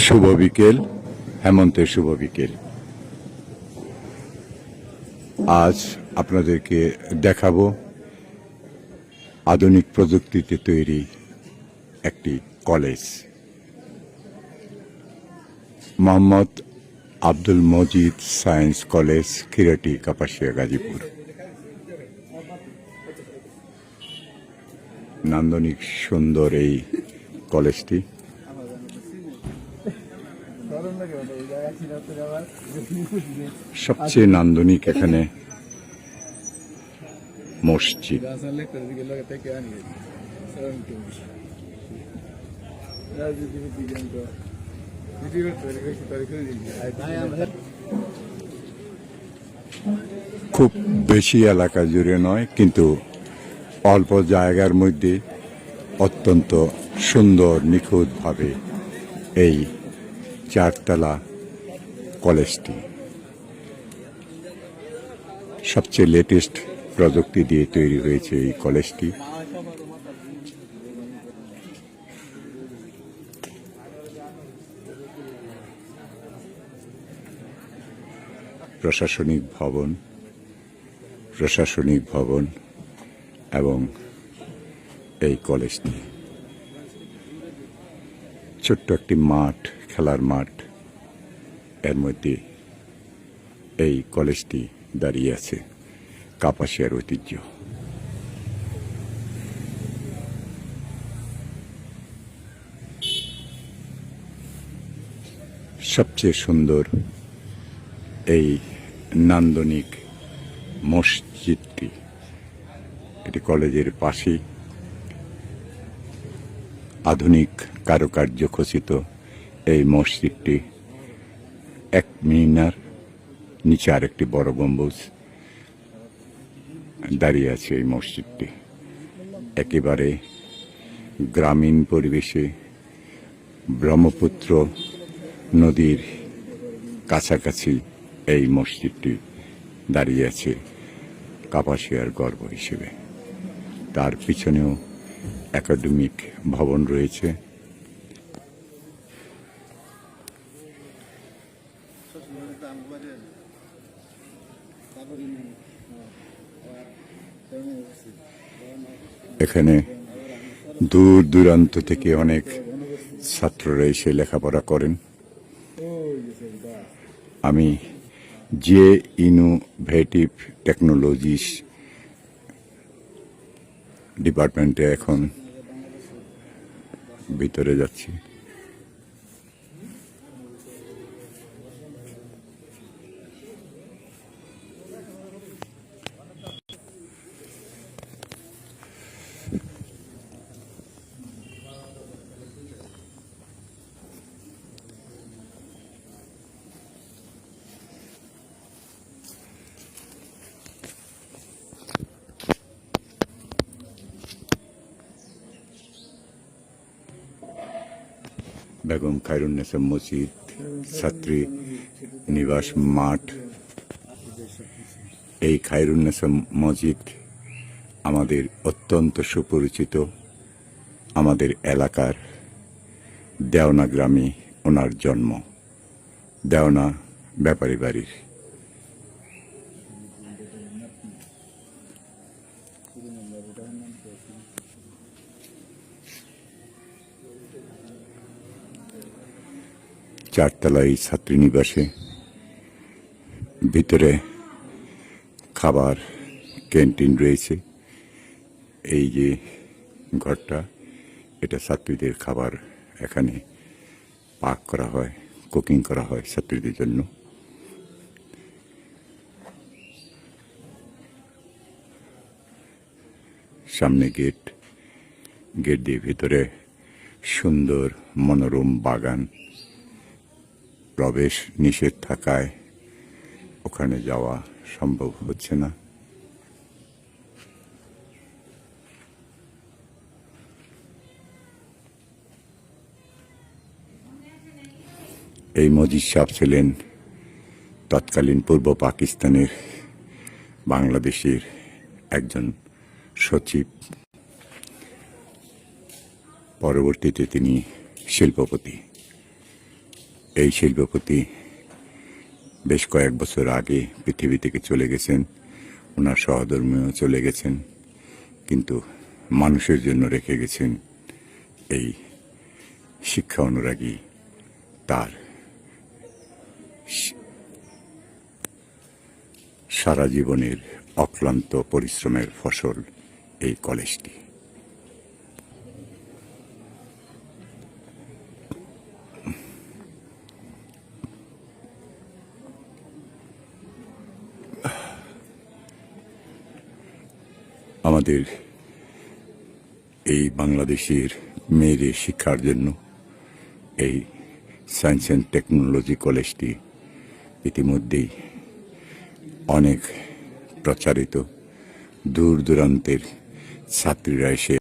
শুভ বিকেল, হেমন্তের শুভ বিকেল। আজ আপনাদেরকে দেখাবো আধুনিক প্রযুক্তিতে তৈরি একটি college. Mohammad Abdul Majid science college Khirati Kapasia, Gazipur. নান্দনিক সুন্দর এই কলেজটি। A নান্দনিক এখানে মসজিদ। খুব বেশি এলাকা জুড়ে নয়, কিন্তু অল্প জায়গার মধ্যে অত্যন্ত সুন্দর, নিখুঁতভাবে এই চারতলা কলেজটি। সবচেয়ে লেটেস্ট প্রযুক্তি দিয়ে তৈরি হয়েছে এই কলেজটি। প্রশাসনিক ভবন প্রশাসনিক ভবন এবং এই কলেজটি। ছোট্ট একটি মাঠ, খেলার মাঠ। এর মধ্যে এই কলেজটি দাঁড়িয়ে আছে, কাপাসিয়ার ঐতিহ্য। সবচেয়ে সুন্দর এই নান্দনিক মসজিদটি, এটি কলেজের পাশেই আধুনিক কারুকার্য খচিত এই মসজিদটি এক মিনার নিচে আরেকটি বড় গম্বুজ দাঁড়িয়ে আছে এই মসজিদটি। একেবারে গ্রামীণ পরিবেশে ব্রহ্মপুত্র নদীর কাছাকাছি এই মসজিদটি দাঁড়িয়ে আছে কাপাসিয়ার গর্ব হিসেবে। তার পিছনেও একাডেমিক ভবন রয়েছে। এখানে দূর দূরান্ত থেকে অনেক ছাত্ররা এসে লেখাপড়া করেন। আমি যে ইনোভেটিভ টেকনোলজিস ডিপার্টমেন্টে এখন ভিতরে যাচ্ছি। বেগম খায়রুন্নেসা মসজিদ, ছাত্রী, নিবাস মাঠ। এই খায়রুন্নেসা মসজিদ আমাদের অত্যন্ত সুপরিচিত, আমাদের এলাকার দেওনা গ্রামে ওনার জন্ম। দেওনা ব্যাপারী বাড়ির। চারতলা এই ছাত্রীনিবাসে ভিতরে খাবার, ক্যান্টিন রয়েছে। এই যে ঘরটা, এটা ছাত্রীদের খাবার এখানে পাক করা হয়, কুকিং করা হয় ছাত্রীদের জন্য। সামনে গেট গেট দিয়ে ভিতরে সুন্দর মনোরম বাগান। প্রবেশ নিষেধ থাকায় ওখানে যাওয়া সম্ভব হচ্ছে না। এই মজিদ সাহ ছিলেন তৎকালীন পূর্ব পাকিস্তানের বাংলাদেশের একজন সচিব। পরবর্তীতে তিনি শিল্পপতি। এই শিল্পপতি বেশ কয়েক বছর আগে পৃথিবী থেকে চলে গেছেন। ওনার সহধর্মীয় চলে গেছেন। কিন্তু মানুষের জন্য রেখে গেছেন এই শিক্ষা অনুরাগী তার সারা জীবনের অক্লান্ত পরিশ্রমের ফসল এই কলেজটি। আমাদের এই বাংলাদেশের মেয়েদের শিক্ষার জন্য এই সায়েন্স অ্যান্ড টেকনোলজি কলেজটি ইতিমধ্যেই অনেক প্রচারিত, দূর দূরান্তের ছাত্রীরা এসে